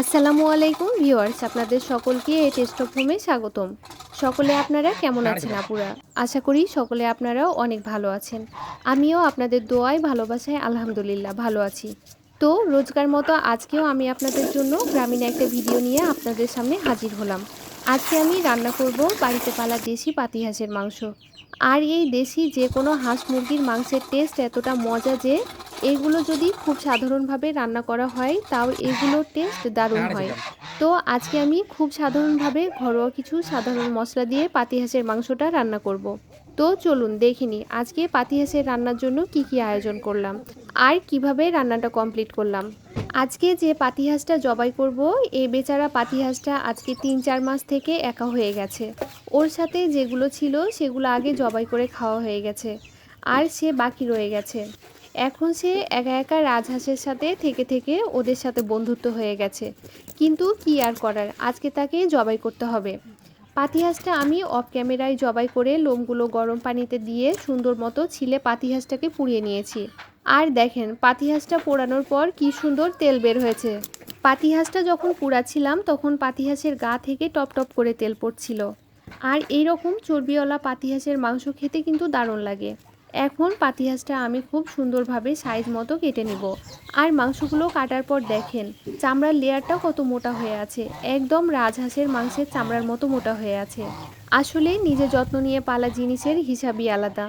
আসসালামু আলাইকুম ভিউয়ার্স আপনাদের সকলকে এই টেস্ট অফ হোমে স্বাগতম। সকলে আপনারা কেমন আছেন আপুরা? আশা করি সকলে আপনারাও অনেক ভালো আছেন। আমিও আপনাদের দোয়ায় ভালোবাসায় আলহামদুলিল্লাহ ভালো আছি। তো রোজকার মতো আজকেও আমি আপনাদের জন্য গ্রামীণ একটা ভিডিও নিয়ে আপনাদের সামনে হাজির হলাম। আজকে আমি রান্না করব বাড়িতে পালা দেশি পাতি হাঁসের মাংস আর এই দেশি যে কোনো হাঁস মুরগির মাংসের টেস্ট এতটা মজা যে, এগুলো যদি খুব সাধারণভাবে রান্না করা হয়, তাও এগুলোর টেস্ট দারুণ হয় তো আজকে আমি খুব সাধারণভাবে ঘরোয়া কিছু সাধারণ মশলা দিয়ে পাতি হাঁসের মাংসটা রান্না করব। তো চলুন দেখিনি আজকে পাতি হাঁসের রান্নার জন্য কি কি আয়োজন করলাম আর কীভাবে রান্নাটা কমপ্লিট করলাম। আজকে যে পাতি হাঁসটা জবাই করব, এই বেচারা পাতি হাঁসটা আজকে তিন চার মাস থেকে একা হয়ে গেছে। ওর সাথে যেগুলো ছিল সেগুলো আগে জবাই করে খাওয়া হয়ে গেছে আর সে বাকি রয়ে গেছে। এখন সে একা একা রাজহাঁসের সাথে থেকে থেকে ওদের সাথে বন্ধুত্ব হয়ে গেছে। কিন্তু কি আর করার, আজকে তাকে জবাই করতে হবে। পাতিহাঁসটা আমি অফ ক্যামেরায় জবাই করে লোমগুলো গরম পানিতে দিয়ে সুন্দর মতো ছিলে পাতিহাঁসটাকে পুড়িয়ে নিয়েছি। আর দেখেন, পাতিহাঁসটা পোড়ানোর পর কি সুন্দর তেল বের হয়েছে। পাতিহাঁসটা যখন পুড়াচ্ছিলাম, তখন পাতিহাঁসের গা থেকে টপ টপ করে তেল পড়ছিল। আর এই রকম চর্বিওয়ালা পাতিহাঁসের মাংস খেতে কিন্তু দারুণ লাগে। এখন পাতিহাঁসটা আমি খুব সুন্দরভাবে সাইজ মতো কেটে নেব। আর মাংসগুলো কাটার পর দেখেন, চামড়ার লেয়ারটা কত মোটা হয়ে আছে। একদম রাজহাঁসের মাংসের চামড়ার মতো মোটা হয়ে আছে। আসলে নিজে যত্ন নিয়ে পালা জিনিসের হিসাবই আলাদা।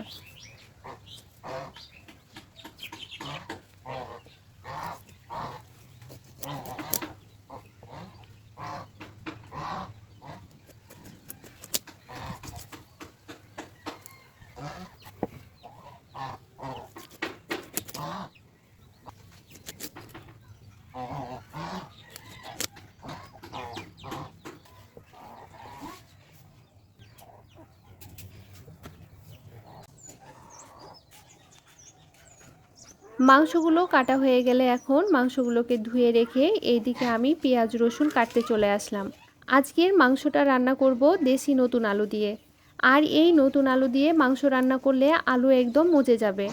মাংসগুলো কাটা হয়ে গেলে এখন মাংসগুলোকে ধুয়ে রেখে এইদিকে আমি পেঁয়াজ, রসুন কাটতে চলে আসলাম। আজকের মাংসটা রান্না করব দেশি নতুন আলু দিয়ে। আর এই নতুন আলু দিয়ে মাংস রান্না করলে আলু একদম মজে যাবে।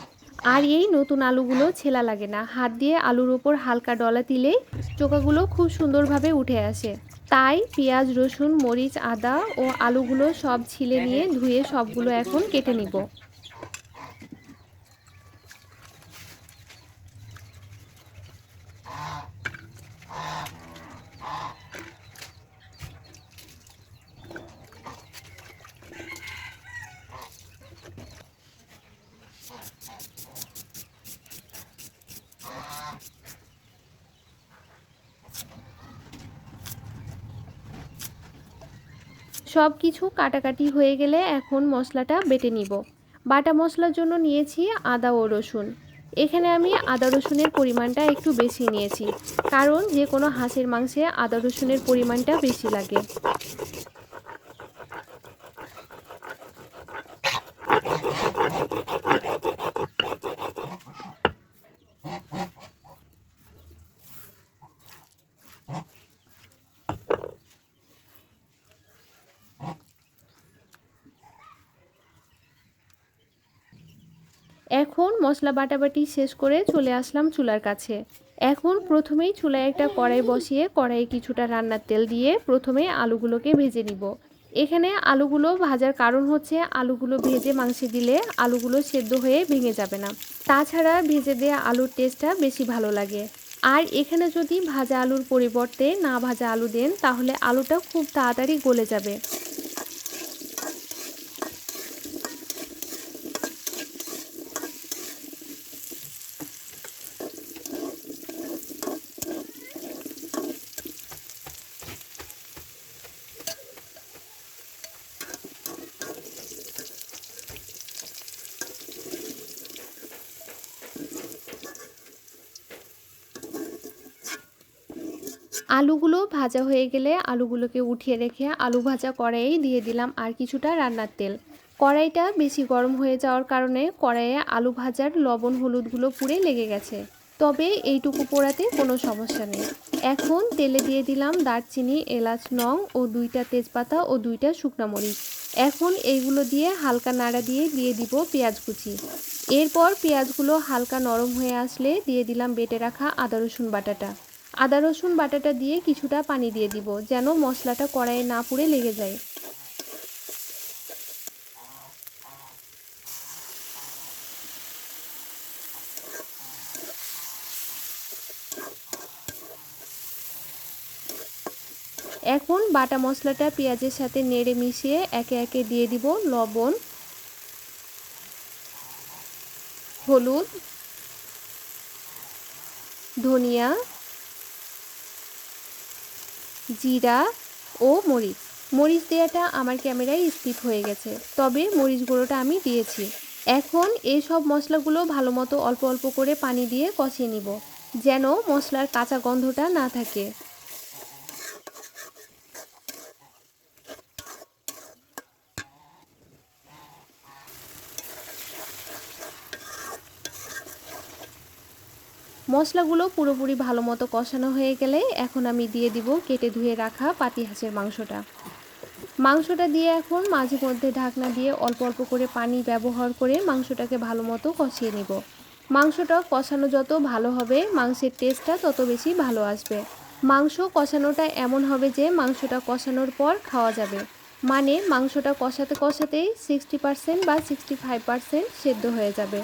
আর এই নতুন আলুগুলো ছেলা লাগে না। হাত দিয়ে আলুর ওপর হালকা ডলা দিলেই চোকাগুলো খুব সুন্দরভাবে উঠে আসে। তাই পেঁয়াজ, রসুন, মরিচ, আদা ও আলুগুলো সব ছিলে নিয়ে ধুয়ে সবগুলো এখন কেটে নিব। সব কিছু কাটাকাটি হয়ে গেলে এখন মশলাটা বেটে নিব। বাটা মশলার জন্য নিয়েছি আদা ও রসুন। এখানে আমি আদা রসুনের পরিমাণটা একটু বেশি নিয়েছি, কারণ যে কোনো হাঁসের মাংসে আদা রসুনের পরিমাণটা বেশি লাগে। এখন মশলা বাটাবাটি শেষ করে চলে আসলাম চুলার কাছে। এখন প্রথমেই চুলায় একটা কড়াই বসিয়ে কড়াইয়ে কিছুটা রান্নার তেল দিয়ে প্রথমে আলুগুলোকে ভেজে নিব। এখানে আলুগুলো ভাজার কারণ হচ্ছে আলুগুলো ভেজে মাংসে দিলে আলুগুলো সেদ্ধ হয়ে ভেঙে যাবে না। তাছাড়া ভেজে দেওয়া আলুর টেস্টটা বেশি ভালো লাগে। আর এখানে যদি ভাজা আলুর পরিবর্তে না ভাজা আলু দেন, তাহলে আলুটা খুব তাড়াতাড়ি গলে যাবে। আলুগুলো ভাজা হয়ে গেলে আলুগুলোকে উঠিয়ে রেখে আলু ভাজা কড়াইয়ে দিয়ে দিলাম আর কিছুটা রান্নার তেল। কড়াইটা বেশি গরম হয়ে যাওয়ার কারণে কড়াইয়ে আলু ভাজার লবণ হলুদগুলো পুড়ে লেগে গেছে। তবে এইটুকু পোড়াতে কোনো সমস্যা নেই। এখন তেলে দিয়ে দিলাম দারচিনি, এলাচ, নং ও দুইটা তেজপাতা ও দুইটা শুকনো মরিচ। এখন এইগুলো দিয়ে হালকা নাড়া দিয়ে দিয়ে দিব পেঁয়াজ কুচি। এরপর পেঁয়াজগুলো হালকা নরম হয়ে আসলে দিয়ে দিলাম বেটে রাখা আদা রসুন বাটাটা। আদা, রসুন, বাটাটা দিয়ে কিছুটা পানি দিয়ে দিব, যেন মশলাটা কড়াইয়ে না পুড়ে লেগে যায়। এখন বাটা মশলাটা পেঁয়াজের সাথে নেড়ে মিশিয়ে একে একে দিয়ে দিব লবণ, হলুদ, ধনিয়া জিরা ও মরিচ। মরিচ দেওয়াটা আমার ক্যামেরায় স্কিপ হয়ে গেছে, তবে মরিচ গুঁড়োটা আমি দিয়েছি। এখন এই সব মশলাগুলো ভালো মতো অল্প অল্প করে পানি দিয়ে কষিয়ে নিব, যেন মশলার কাঁচা গন্ধটা না থাকে। মশলাগুলো পুরোপুরি ভালো মতো কষানো হয়ে গেলে এখন আমি দিয়ে দিব কেটে ধুয়ে রাখা পাতি হাঁসের মাংসটা। মাংসটা দিয়ে এখন মাঝে মধ্যে ঢাকনা দিয়ে অল্প অল্প করে পানি ব্যবহার করে মাংসটাকে ভালো মতো কষিয়ে নেব। মাংসটা কষানো যত ভালো হবে, মাংসের টেস্টটা তত বেশি ভালো আসবে। মাংস কষানোটা এমন হবে যে মাংসটা কষানোর পর খাওয়া যাবে। মানে মাংসটা কষাতে কষাতেই সিক্সটি পারসেন্ট বা সিক্সটি ফাইভ পারসেন্ট সেদ্ধ হয়ে যাবে।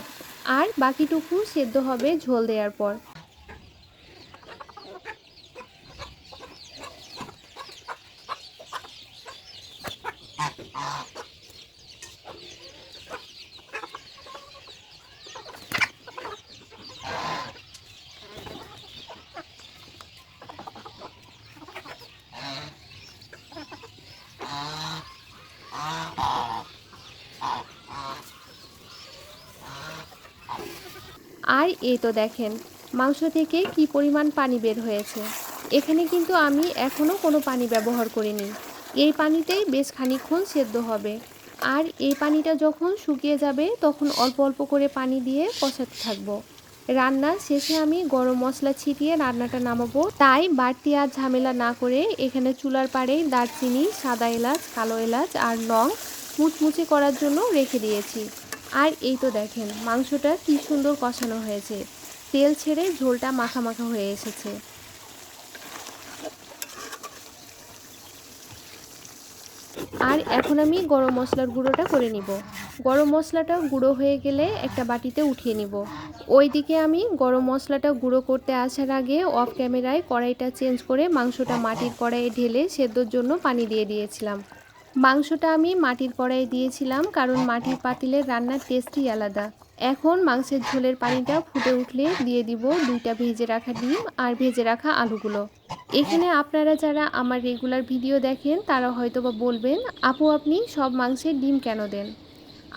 আর বাকিটুকু সেদ্ধ হবে ঝোল দেওয়ার পর। আর এই তো দেখেন, মাংস থেকে কি পরিমাণ পানি বের হয়েছে। এখানে কিন্তু আমি এখনও কোনো পানি ব্যবহার করিনি। এই পানিতেই বেশ খানিক্ষণ সেদ্ধ হবে। আর এই পানিটা যখন শুকিয়ে যাবে, তখন অল্প অল্প করে পানি দিয়ে কষাতে থাকব। রান্নার শেষে আমি গরম মশলা ছিটিয়ে রান্নাটা নামাবো। তাই বাড়তি আর ঝামেলা না করে এখানে চুলার পাড়েই দারচিনি, সাদা এলাচ, কালো এলাচ আর লং মুচমুচে করার জন্য রেখে দিয়েছি। আর এই তো দেখেন, মাংসটা কি সুন্দর কষানো হয়েছে। তেল ছেড়ে ঝোলটা মাখা মাখা হয়ে এসেছে। আর এখন আমি গরম মশলার গুঁড়োটা করে নিব। গরম মশলাটা গুঁড়ো হয়ে গেলে একটা বাটিতে উঠিয়ে নিব। ওইদিকে আমি গরম মশলাটা গুঁড়ো করতে আসার আগে অফ ক্যামেরায় কড়াইটা চেঞ্জ করে মাংসটা মাটির কড়াইয়ে ঢেলে সেদ্ধর জন্য পানি দিয়ে দিয়েছিলাম। মাংসটা আমি মাটির কড়াইয়ে দিয়েছিলাম, কারণ মাটির পাতিলের রান্নার টেস্টই আলাদা। এখন মাংসের ঝোলের পানিটা ফুটে উঠলে দিয়ে দিব দুইটা ভেজে রাখা ডিম আর ভেজে রাখা আলুগুলো। এখানে আপনারা যারা আমার রেগুলার ভিডিও দেখেন, তারা হয়তো বা বলবেন, আপু, আপনি সব মাংসের ডিম কেন দেন?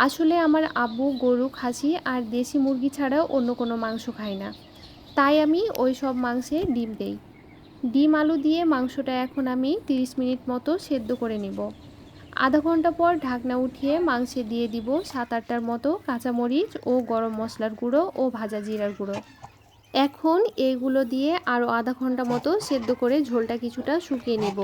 আসলে আমার আব্বু গরু, খাসি আর দেশি মুরগি ছাড়াও অন্য কোনো মাংস খায় না। তাই আমি ওই সব মাংসে ডিম দেই। ডিম আলু দিয়ে মাংসটা এখন আমি 30 মিনিট মতো সেদ্ধ করে নিব। আধা ঘণ্টা পর ঢাকনা উঠিয়ে মাংসে দিয়ে দিব সাত আটটার মতো কাঁচামরিচ ও গরম মশলার গুঁড়ো ও ভাজা জিরার গুঁড়ো। এখন এইগুলো দিয়ে আরও আধা ঘণ্টা মতো সেদ্ধ করে ঝোলটা কিছুটা শুকিয়ে নেব।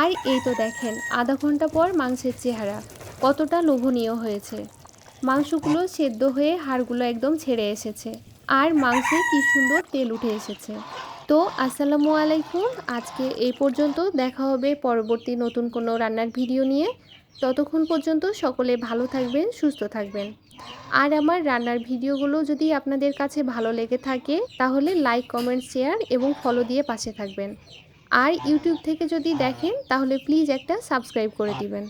আর এই তো দেখেন, আধা ঘণ্টা পর মাংসের চেহারা। কতটা লোভনীয় হয়েছে। মাংসগুলো সেদ্ধ হয়ে হাড়গুলো একদম ছেড়ে এসেছে। আর মাংসে কি সুন্দর তেল উঠে এসেছে। তো আসসালামু আলাইকুম, আজকে এই পর্যন্ত দেখা হবে পরবর্তী নতুন কোনো রান্নার ভিডিও নিয়ে। ততক্ষণ পর্যন্ত সকলে ভালো থাকবেন, সুস্থ থাকবেন। আর আমার রান্নার ভিডিওগুলো যদি আপনাদের কাছে ভালো লেগে থাকে, তাহলে লাইক, কমেন্ট, শেয়ার এবং ফলো দিয়ে পাশে থাকবেন। আর ইউটিউব থেকে যদি দেখেন, তাহলে প্লিজ একটা সাবস্ক্রাইব করে দিবেন।